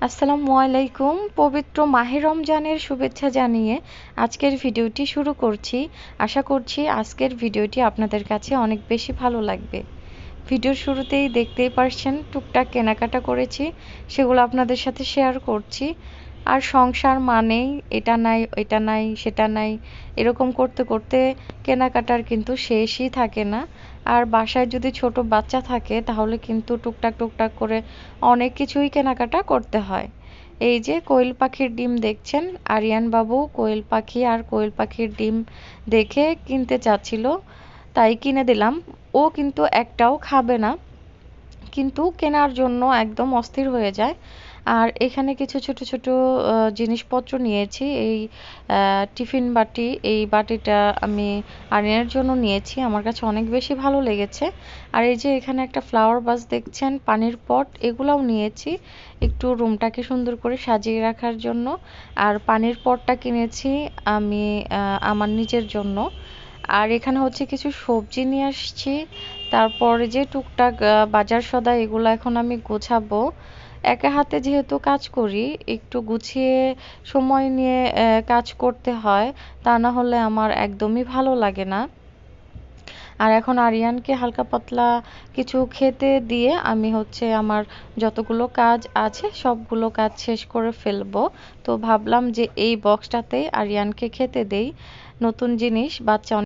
আসসালামু আলাইকুম। পবিত্র মাহে রমজানের শুভেচ্ছা জানিয়ে আজকের ভিডিওটি শুরু করছি। আশা করছি আজকের ভিডিওটি আপনাদের কাছে অনেক বেশি ভালো লাগবে। ভিডিওর শুরুতেই দেখতেই পারছেন, টুকটাক কেনাকাটা করেছি, সেগুলো আপনাদের সাথে শেয়ার করছি। আর সংসার মানেই এটা নাই এটা নাই, সেটা নাই, এরকম করতে করতে কেনাকাটার কিন্তু শেষই থাকে না। আর বাসায় যদি ছোট বাচ্চা থাকে, তাহলে কিন্তু টুকটাক টুকটাক করে অনেক কিছুই কেনাকাটা করতে হয়। এই যে কোয়েল পাখির ডিম দেখছেন? আরিয়ান বাবু কোয়েল পাখি আর কোয়েল পাখির ডিম দেখে কিনতে চাচ্ছিল, তাই কিনে দিলাম। ও কিন্তু একটাও খাবে না। কিন্তু কেনার জন্য একদম অস্থির হয়ে যায়। আর এখানে কিছু ছোট ছোট জিনিসপত্র নিয়েছি। এই টিফিন বাটি, এই বাটিটা আমি আরিয়ানের জন্য নিয়েছি। আমার কাছে অনেক বেশি ভালো লেগেছে। আর এই যে এখানে একটা ফ্লাওয়ার বাস দেখছেন, পানির পট এগুলাও নিয়েছি। একটু রুমটাকে সুন্দর করে সাজিয়ে রাখার জন্য। আর পানির পটটা কিনেছি আমি আমার নিজের জন্য। আর এখানে হচ্ছে কিছু সবজি নিয়ে আসছি। তারপরে যে টুকটাক বাজার সদা এগুলো এখন আমি গোছাবো। একা হাতে যেহেতু কাজ করি, একটু গুছিয়ে সময় নিয়ে কাজ করতে হয়, তা না হলে আমার একদমই ভালো লাগে না। আর এখন আরিয়ানকে হালকা পাতলা কিছু খেতে দিয়ে আমি হচ্ছে আমার যতগুলো কাজ আছে, সবগুলো কাজ শেষ করে ফেলব। তো ভাবলাম যে এই বক্সটাতেই আরিয়ানকে খেতে দেই। নতুন জিনিস, বাচ্চা